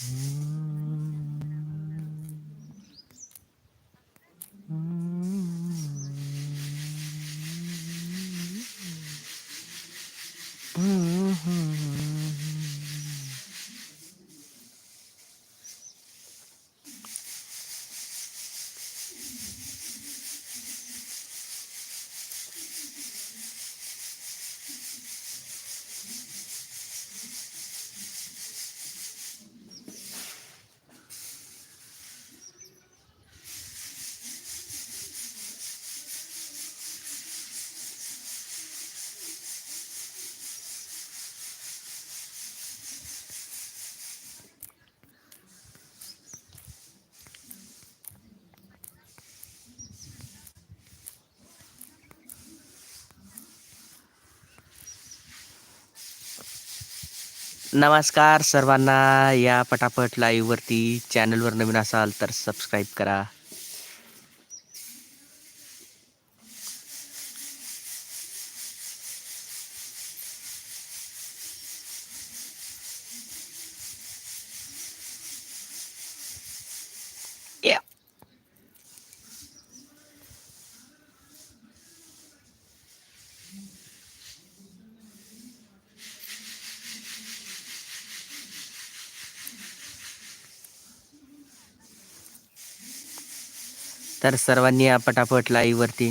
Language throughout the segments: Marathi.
Mm. नमस्कार सर्वांना या पटापट लाईव्हवरती चॅनलवर नवीन असाल तर सबस्क्राईब करा. तर सर्वांनी या पटापट लाईव्हवरती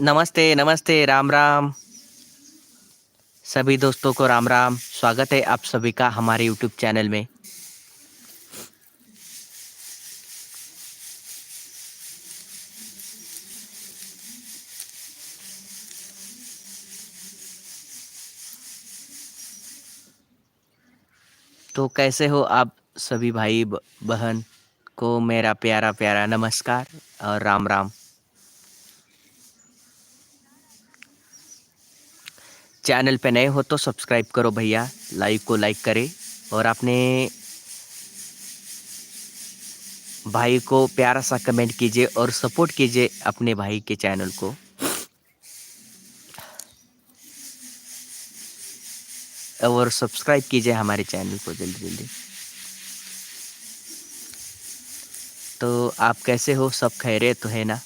नमस्ते नमस्ते, राम राम। सभी दोस्तों को राम राम। स्वागत है आप सभी का हमारे यूट्यूब चैनल में। तो कैसे हो आप सभी भाई बहन को मेरा प्यारा प्यारा नमस्कार और राम राम। चैनल पे नए हो तो सब्सक्राइब करो भैया। लाइक को लाइक करें और अपने भाई को प्यारा सा कमेंट कीजिए और सपोर्ट कीजिए अपने भाई के चैनल को। और सब्सक्राइब कीजिए हमारे चैनल को जल्दी जल्दी। तो आप कैसे हो? सब खैरियत तो है ना?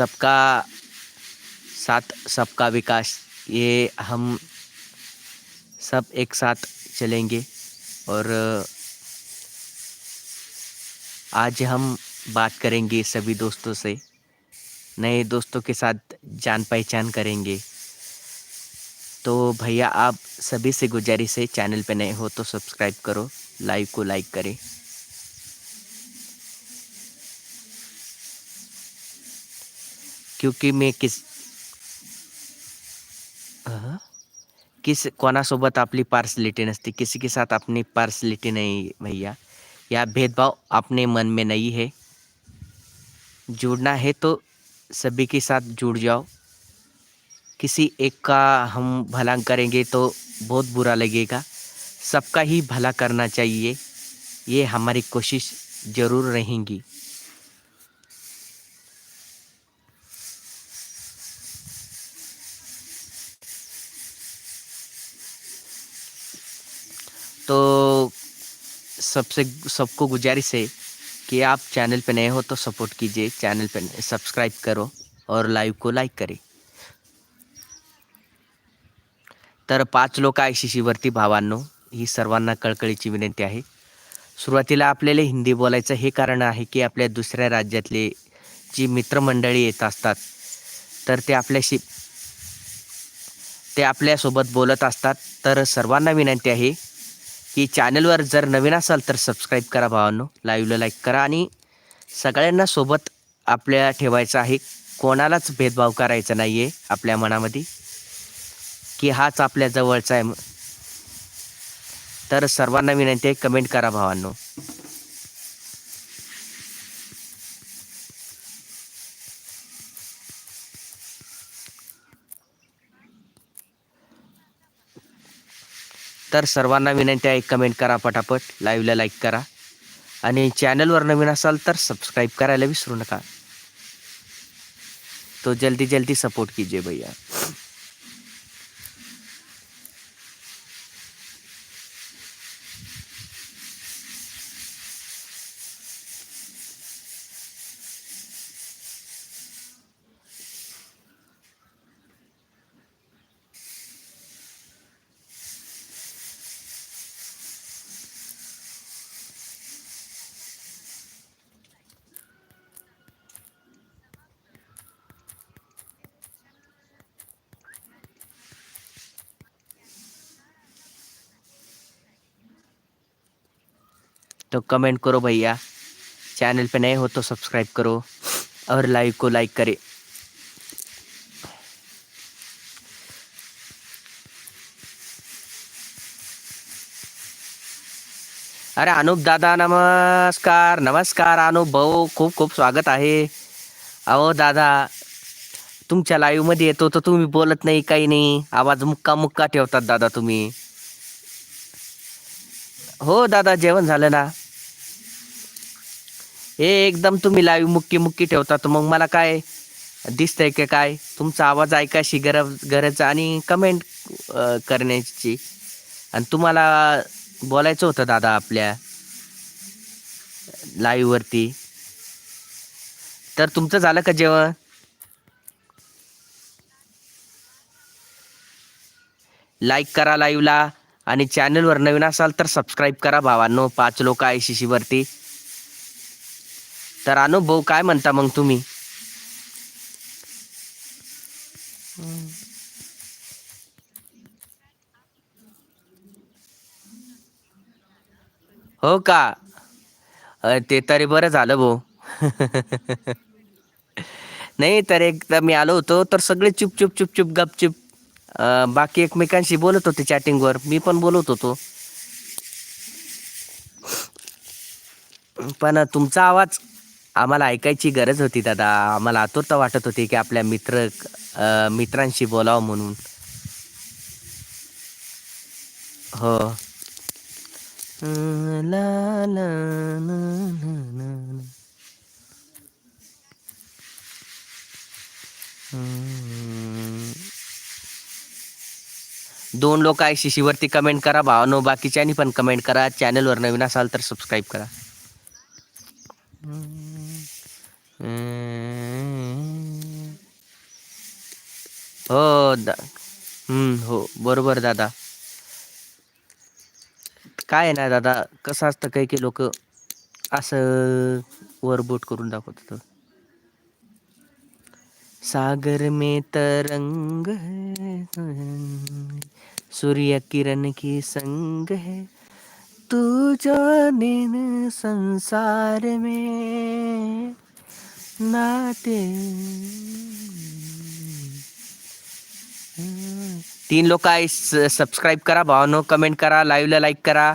सबका साथ, सबका विकास, ये हम सब एक साथ चलेंगे। और, आज हम बात करेंगे सभी दोस्तों से, नए दोस्तों के साथ जान पहचान करेंगे। तो भैया, आप सभी से गुजारिश है, चैनल पे नए हो तो सब्सक्राइब करो लाइव को लाइक करें। क्योंकि मी किस किस कोणासोबत आपली पार्सलिटी नसते? किसी के साथ अपनी पार्सलिटी नहीं भैया। या भेदभाव अपने मन में नहीं है? जुड़ना है तो सभी के साथ जुड़ जाओ। किसी एक का हम भला करेंगे तो बहुत बुरा लगेगा। सबका ही भला करना चाहिए। ये हमारी कोशिश ज़रूर रहेंगी। सबसे सबको गुजारिश है कि आप चॅनल पे नए हो तो सपोर्ट कीजिए चॅनल पे सब्सक्राइब करो और लाइव को लाईक करे। तर पाच लोक आय सी भावांनो ही सर्वांना कळकळीची विनंती आहे. सुरुवातीला आपल्याला हिंदी बोलायचं हे कारण आहे की आपल्या दुसऱ्या राज्यातले जी मित्रमंडळी येत असतात तर ते आपल्याशी ते आपल्यासोबत बोलत असतात. तर सर्वांना विनंती आहे की चॅनलवर जर नवीन असाल तर सबस्क्राईब करा भावांनो. लाईव्हला लाईक करा आणि सगळ्यांना सोबत आपल्या ठेवायचं आहे. कोणालाच भेदभाव करायचा नाही आहे आपल्या मनामध्ये. की हाच आपल्या जवळचा आहे. तर सर्वांना विनंती आहे कमेंट करा भावांनो. तर सर्वांना विनंती आहे कमेंट करा पटापट लाईव्हला लाईक करा. आणि चॅनलवर नवीन असाल तर सबस्क्राईब करायला विसरू नका. तो जल्दी जल्दी सपोर्ट कीजिए भैया. तो कमेंट करो भैया। चैनल पे नए हो तो सब्सक्राइब करो और लाइव को लाइक करे। अरे अनुप दादा नमस्कार नमस्कार अनुप भाऊ खूप खूप स्वागत आहे। अहो दादा तुमच्या लाईव्हमध्ये येतो तर तुम्ही बोलत नाही काही नाही आवाज मुक्का मुक्का ठेवतात दादा तुम्ही। हो दादा जेवण झालं ना? हे एकदम तुम्ही लाईव्ह मुक्की मुक्की ठेवता तर मग मला काय दिसतंय का काय? तुमचा आवाज ऐकायची गरज गरज आणि कमेंट करण्याची. आणि तुम्हाला बोलायचं होतं दादा आपल्या लाईववरती तर तुमचं झालं का जेवण? लाईक करा लाईव्हला आणि चॅनलवर नवीन असाल तर सबस्क्राईब करा भावांनो. पाच लोक आहे शिशीवरती तर अनुभव काय म्हणता मग तुम्ही? हो का? ते तरी बरं झालं भाऊ नाही तर एकदा मी आलो होतो तर सगळे चुप चुप चुप चुप गपचूप बाकी एकमेकांशी बोलत होते चॅटिंगवर. मी पण बोलत होतो. पण तुमचा आवाज आम्हाला ऐकायची गरज होती दादा. आम्हाला आतुरता वाटत होती की आपल्या मित्र मित्रांशी बोलावं म्हणून. हो. ला ला दोन लोक आहे शिशीवरती कमेंट करा भावानो बाकीच्यांनी पण कमेंट करा. चॅनलवर नवीन असाल तर सबस्क्राईब करा. बरोबर दादा. काय आहे ना दादा, कसं असतं काही काही लोक असं वरबोट करून दाखवतात. सागर में तरंग है, सूर्य किरण की संग है, तू जाने न संसार में नाते। तीन लोक आहे सबस्क्राईब करा भावानो कमेंट करा लाईव्हला लाईक करा.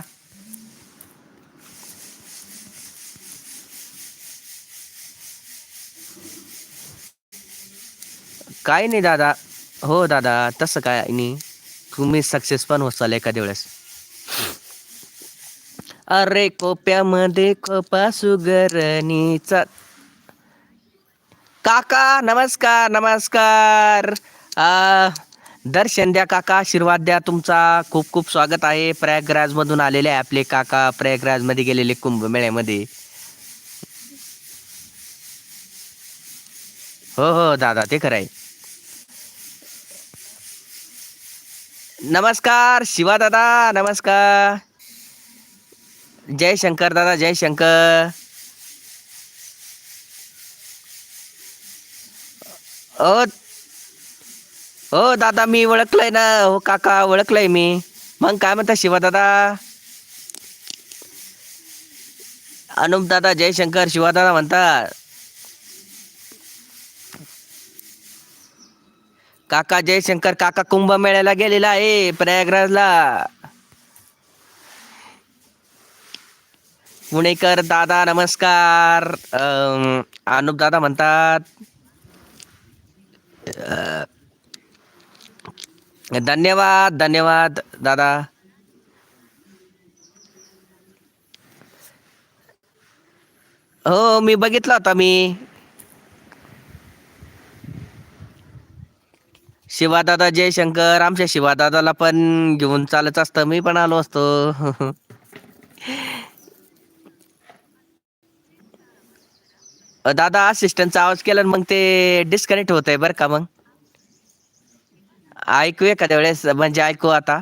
काय नाही दादा. हो दादा तसं काय नाही. तुम्ही सक्सेस पण होसाल एखाद्या वेळेस. अरे कोप्यामध्ये कोपा सुगरणीचा. काका नमस्कार नमस्कार. आ, दर्शन द्या काका आशीर्वाद द्या. तुमचा खूप खूप स्वागत आहे प्रयागराज मधून आलेले आहे आपले काका प्रयागराजमध्ये गेलेले कुंभमेळ्यामध्ये. हो हो दादा ते खरं आहे. नमस्कार शिवा दादा नमस्कार. जय शंकर दादा जय शंकर ओ हो दादा मी ओळखलंय ना. हो काका ओळखलंय मी. मग काय म्हणता शिवा दादा? अनुप दादा जयशंकर शिवा दादा म्हणतात काका जयशंकर काका कुंभमेळ्याला गेलेला आहे प्रयागराजला. पुणेकर दादा नमस्कार. अं, अनुप दादा म्हणतात. धन्यवाद धन्यवाद दादा. हो मी बघितला होता मी. शिवादादा जयशंकर आमच्या शिवादादाला पण घेऊन चालत असतं. मी पण आलो असतो. दादा असिस्टंटचा आवाज केला मग ते डिस्कनेक्ट होत आहे बरं का मग? ऐकू एखाद्या वेळेस म्हणजे ऐकू आता.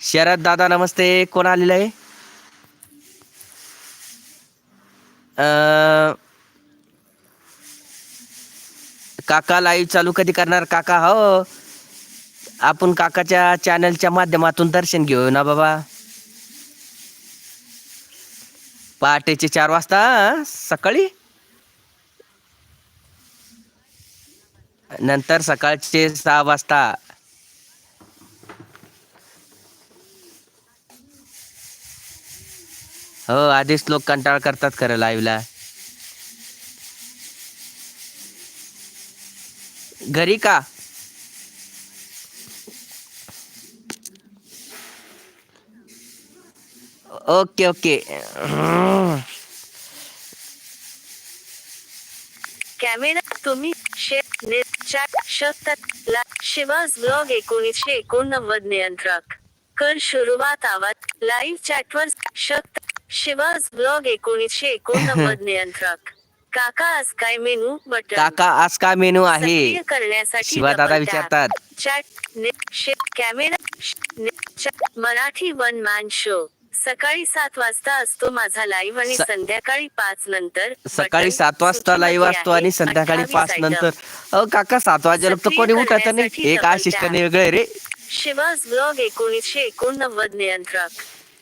शरद दादा नमस्ते. कोण आलेलं आहे? अं, काका लाईव्ह चालू कधी करणार? काका हो. आपण काकाच्या चॅनलच्या माध्यमातून दर्शन घेऊ ना बाबा. पहाटेचे चार वाजता सकाळी? नंतर सकाळचे सहा वाजता. हो आधीच लोक कंटाळ करतात खरं लाईव्हला घरी का? Okay okay. कॅमेरा तुम्ही शेत नेट चॅट शकतात ला शिवास ब्लॉग एकोणीसशे एकोणनव्वद नियंत्रक. कर सुरुवात आवाज. लाईव्ह चॅटवर शकतात शिवास ब्लॉग एकोणीसशे एकोणनव्वद नियंत्रक. काका आज काय मेनू? बटन. काका आज काय मेनू आहे? करण्यासाठी दादा. विचारतात. Chat camera Marathi one man show. सकाळी सात वाजता असतो माझा लाईव्ह आणि संध्याकाळी पाच नंतर सकाळी सात वाजता लाईव्ह असतो. आणि संध्याकाळी 28 पाच. नंतर काका सात वाजेला तर कोणी उठत नाही एक असिस्टंट tap. वेगळे रे शिवास ब्लॉग एकोणीसशे एकोणनव्वद नियंत्रक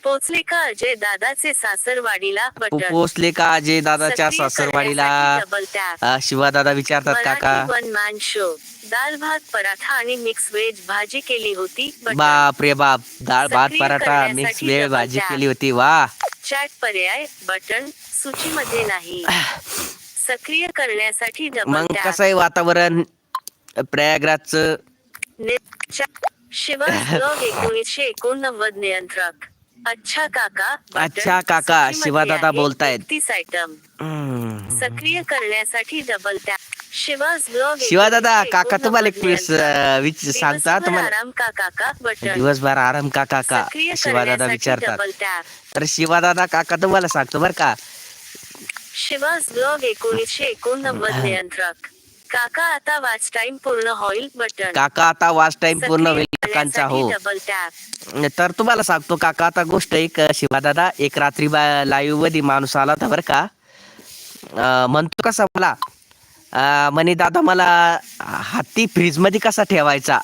पोचले का अजय दादाचे सासरवाडीला बटन. पोचले का अजय दादाच्या सक्रिय सासरवाडीला. करण्यासाठी. अं, शिवा दादा विचारतात काका. Marathi one man show. दाल भात पराठा आणि मिक्स व्हेज भाजी केली होती. बाप रे बाप. डाळ भात सक्रिय पराठा करण्यासाठी मिक्स वेळ double भाजी tap. केली होती. वा. चॅट पर्याय बटन सूचीमध्ये नाही. सक्रिय करण्यासाठी डबल मग कसं आहे वातावरण? प्रयागराजचं? शिवास ब्लॉग एकोणीसशे एकोणनव्वद नियंत्रक. अच्छा काका. अच्छा काका, शिवादादा बोलतायत. 31 आयटम. सक्रिय करण्यासाठी double tap Shiva's blog Shiva दादा एकोणीसशे काका तुम्हाला एक. अं, विच सांगता? तुम्हाला आराम का काका बटन. दिवसभर आराम का काका सक्रिय शिवा दादा करण्यासाठी विचारतात. डबल टॅप तर शिवा दादा काका तुम्हाला सांगतो बर का. शिवास ब्लॉग एकोणीसशे एकोणनव्वद नियंत्रक. काका आता वाच टाइम पूर्ण होईल बटन. काका आता वाच टाइम पूर्ण होईल काकांचा हो. डबल टॅप तर तुम्हाला सांगतो काका आता गोष्ट एक शिवा दादा एक रात्री लाईव्हमध्ये माणूस आला होता बरं का. म्हणतो कसा मला म्हणे दादा मला हाती फ्रीजमध्ये कसा ठेवायचा?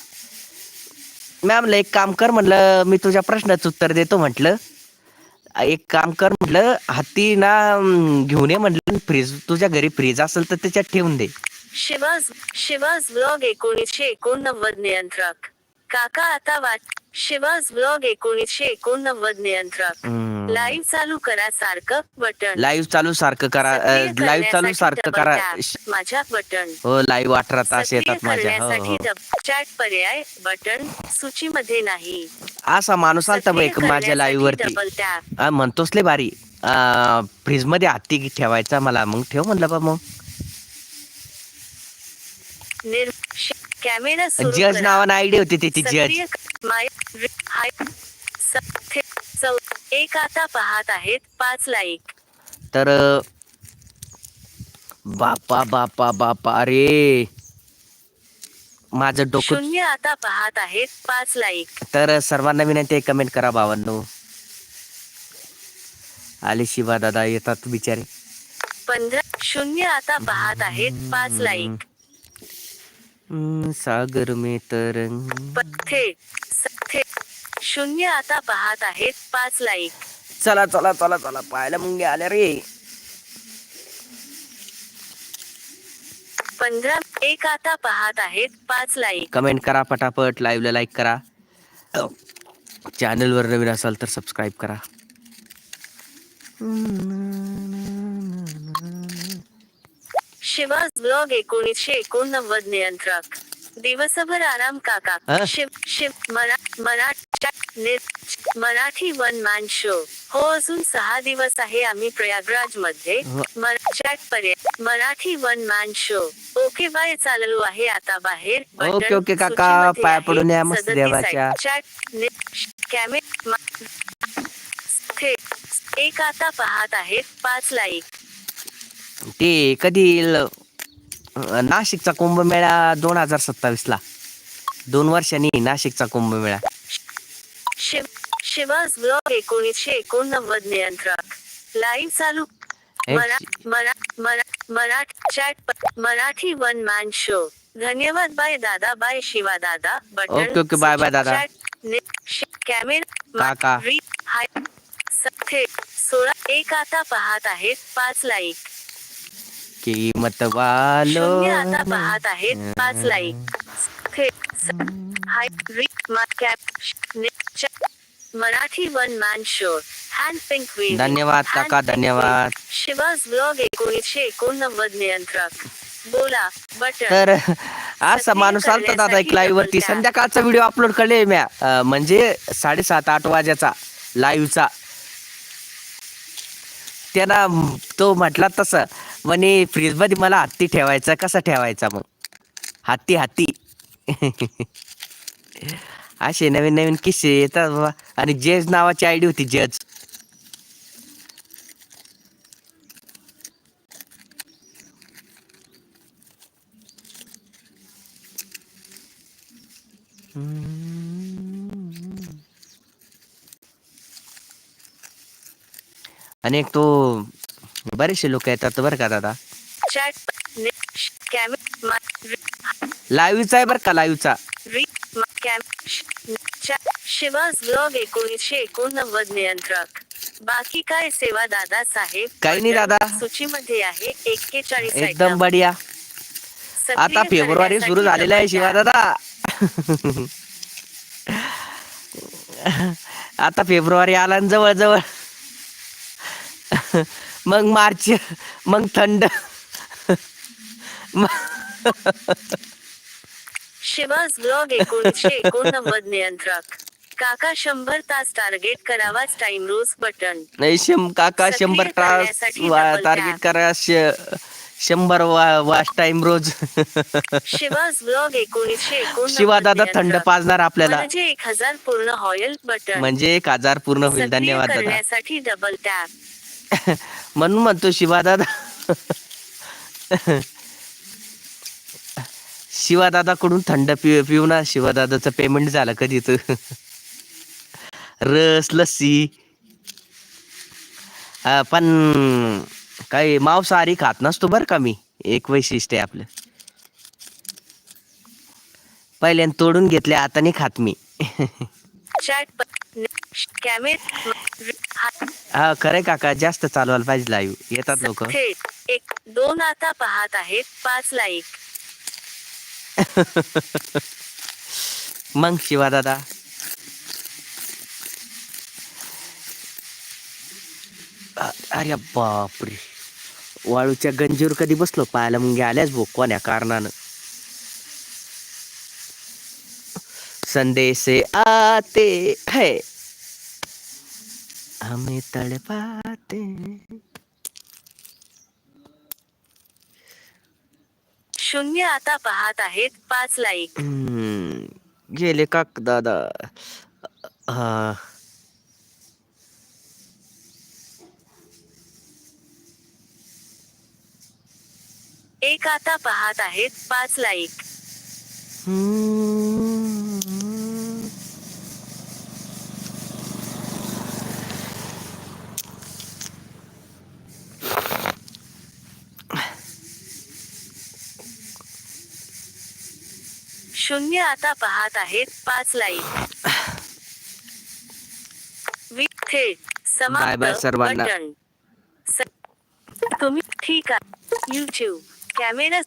मॅम एक काम कर म्हणलं मी तुझ्या प्रश्नाचं उत्तर देतो म्हटलं. एक काम कर म्हटलं हत्ती ना घेऊन ये म्हटलं फ्रीज तुझ्या घरी फ्रीज असेल तर त्याच्यात ठेवून दे. शिवास शिवास ब्लॉग एकोणीसशे एकोणनव्वद नियंत्रक. काका आता वाच शिवास ब्लॉग एकोणीसशे एकोणनव्वद नियंत्रक. लाईव्ह चालू करा सारखं बटन. लाईव्ह चालू सारखं करा सक्रिय लाईव्ह चालू करण्यासाठी सारखं double करा tap. माझ्या बटन. हो लाईव्ह अठरा तास सक्रिय येतात माझ्या हो करण्यासाठी हो डब- चॅट पर्याय बटन सूचीमध्ये नाही. असा माणूस आलता सक्रिय माझ्या लाईव्ह वरती. हा, म्हणतोस लय भारी. फ्रीजमध्ये हत्ती ठेवायचा मला. मग ठेव म्हणलं बा मग. कॅमेरा जज. नावानं आयडिया होती त्याची जज एक आता पाहत आहेत पाच लाईक. तर बापा बापा बापा अरे. माझं डोकं शून्य आता पाहत आहेत पाच लाईक. तर सर्वांना विनंती आहे कमेंट करा भावांनो आले शिवा दादा येतात बिचारे. पंधरा शून्य आता पाहत आहेत पाच लाईक. सागर में तरंग। स- थेट शून्य आता पाहत आहेत पाच लाईक चला चला चला चला पाहायला मुंगे आल्या रे. पंधरा एक आता पाहत आहेत पाच लाईक कमेंट करा पटापट लाईव्हला लाईक करा. चॅनलवर नवीन असाल तर सबस्क्राईब करा. शिवाज ब्लॉग एकोणीसशे एकोणनव्वद नियंत्रक दिवसभर आराम काका? शिव शिव मरा मराठी वन मॅन शो हो अजून सहा दिवस आहे आम्ही प्रयागराजमध्ये हो. Marathi one man show okay bye चाललो आहे आता बाहेर ओके, ओके, काका. पाया. पडून या मस्त देवाच्या. एक आता पाहत आहेत पाच लाईक ते कधी ल- अं, नाशिकचा कुंभमेळा दोन हजार सत्तावीस ला दोन वर्षांनी नाशिकचा कुंभमेळा. शिव शिवाज ब्लॉग एकोणीसशे एकोणनव्वद नियंत्रक. लाईव्ह चालू. मरा मरा मरा मराठी चॅट प- मराठी वन मॅन शो. धन्यवाद बाय दादा बाय शिवा दादा. Button okay, okay, bye, bye, दादा. चॅट नि- शि- कॅमेरा काका. री हाय सथे सोळा एक आता पाहत आहेत पाच लाईक. किंमत वालो शून्य आता पाहत आहेत पाच लाईक स- हाय मा- कॅप श- नि- च- Marathi one man show hand pink weaving. धन्यवाद काका, धन्यवाद. शिवाज ब्लॉग एकोणीसशे एकोणनव्वद नियंत्रक. बोला बटन. तर असा माणूस आलता दादा एक लाईव्ह वरती संध्याकाळचा व्हिडिओ अपलोड केले म्या अं, म्हणजे साडेसात आठ वाजेचा लाईव्हचा त्यांना तो म्हटला तसं म्हणे फ्रीजमध्ये मला हत्ती ठेवायचा कसा ठेवायचा मग? हत्ती हत्ती. असे नवीन नवीन किस्से येतात बाबा. आणि जज नावाची आयडी होती जज. आणि एक तो बरेचसे लोक येतात बरं का दादा? लाईव्हचा आहे बरं का लाईव्हचा? शिवाज ब्लॉग एकोणीसशे एकोणनव्वद नियंत्रक. बाकी काय सेवा दादा साहेब? काही नाही दादा. सूचीमध्ये आहे? एक्केचाळीस एकदम बढिया. आता फेब्रुवारी सुरू झालेला आहे शिवा दादा. आता फेब्रुवारी आला जवळ जवळ मग मार्च मग थंड. शिवाज ब्लॉग एकोणीसशे एकोणनव्वद नियंत्रक. काका शंभर तास टार्गेट करावाच टाइम रोज बटन नाही शं काका सक्रिय शंभर तास करण्यासाठी double टार्गेट tap. करा श- शंभर वा- वाच टाइम रोज शिवाज ब्लॉग एकोणीसशे एकोणनव्वद शिवा दादा थंड नियंत्रक. पाजणार आपल्याला. म्हणजे एक हजार पूर्ण होईल बटन म्हणजे एक हजार पूर्ण होईल. सक्रिय धन्यवाद दादा. करण्यासाठी डबल टॅप म्हणून म्हणतो शिवादादा. शिवादादाकडून थंड पि पिऊ ना शिवादादाचं पेमेंट झालं कधी रस लस्सी. पण काही मांसाहारी खात नसतो बरं का मी. एक वैशिष्ट्य आहे आपलं. पहिल्यान तोडून घेतले आता नाही खात मी. चॅट हा खरंय काका जास्त चालवायला पाहिजे लाईव्ह येतात लोक. एक दोन आता पाहत आहेत पाच लाईक मग शिवा दादा. अरे बापरे. वाळूच्या गंजीवर कधी बसलो? पाहायला मग आल्याच भो कोण्या कारणानं? संदेश आते है. हमें तड़पाते। शून्य आता पाहत आहेत पाच लाईक हम्म, गेले का दादा हा एक आता पाहत आहेत पाच लाईक शून्य आता पाहत आहेत पाच बाय सर्वांना. तुम्ही ठीक आहे. YouTube camera